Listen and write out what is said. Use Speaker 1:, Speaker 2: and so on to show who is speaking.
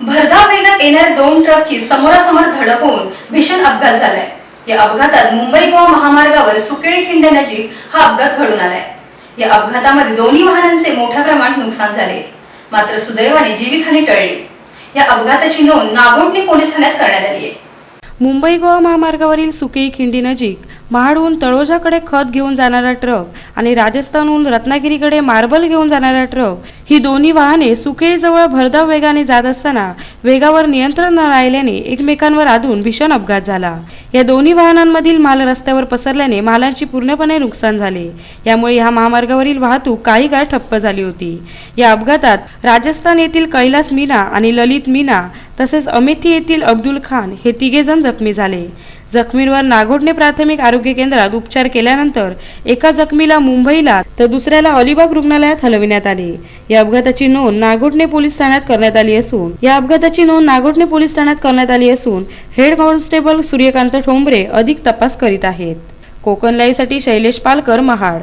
Speaker 1: भरधाव वेगात येणाऱ्या दोन ट्रकची समोरासमोर धडक होऊन भीषण अपघात झालाय. या अपघातात मुंबई गोवा महामार्गावर सुकेळी खिंड्यानजीक हा अपघात घडून आलाय. या अपघातामध्ये दोन्ही वाहनांचे मोठ्या प्रमाणात नुकसान झाले. मात्र सुदैवाने जीवितहानी टळली. या अपघाताची नोंद नागोटणी पोलीस ठाण्यात करण्यात आली आहे.
Speaker 2: मुंबई गोवा महामार्गावरील सुकेई खिंडी नजीक महाडहून तळोजाकडे खत घेऊन जाणारा ट्रक आणि राजस्थानहून रत्नागिरीकडे मार्बल घेऊन जाणारा ट्रक ही दोन्ही वाहने सुकेईजवळ भरधाव वेगाने जात असताना वेगावर नियंत्रण न राहिल्याने एकमेकांवर आदून भीषण अपघात झाला. या दोन्ही वाहनांमधील माल रस्त्यावर पसरल्याने मालांची पूर्णपणे नुकसान झाले. यामुळे ह्या महामार्गावरील वाहतूक काही काळ ठप्प झाली होती. या अपघातात राजस्थान येथील कैलास मीना आणि ललित मीना तसेच अमेठी येथील अब्दुल खान हे तिघेजण जखमी झाले. जखमींवर नागोटने प्राथमिक आरोग्य केंद्रात उपचार केल्यानंतर एका जखमीला मुंबईला तर दुसऱ्याला अलिबाग रुग्णालयात हलविण्यात आले. या अपघाताची नोंद नागोठणे पोलीस ठाण्यात करण्यात आली असून या अपघाताची नोंद नागोठणे पोलीस ठाण्यात करण्यात आली असून हेड कॉन्स्टेबल सूर्यकांत ठोंबरे अधिक तपास करीत आहेत. कोकण लाईव्हसाठी शैलेश पालकर महाड.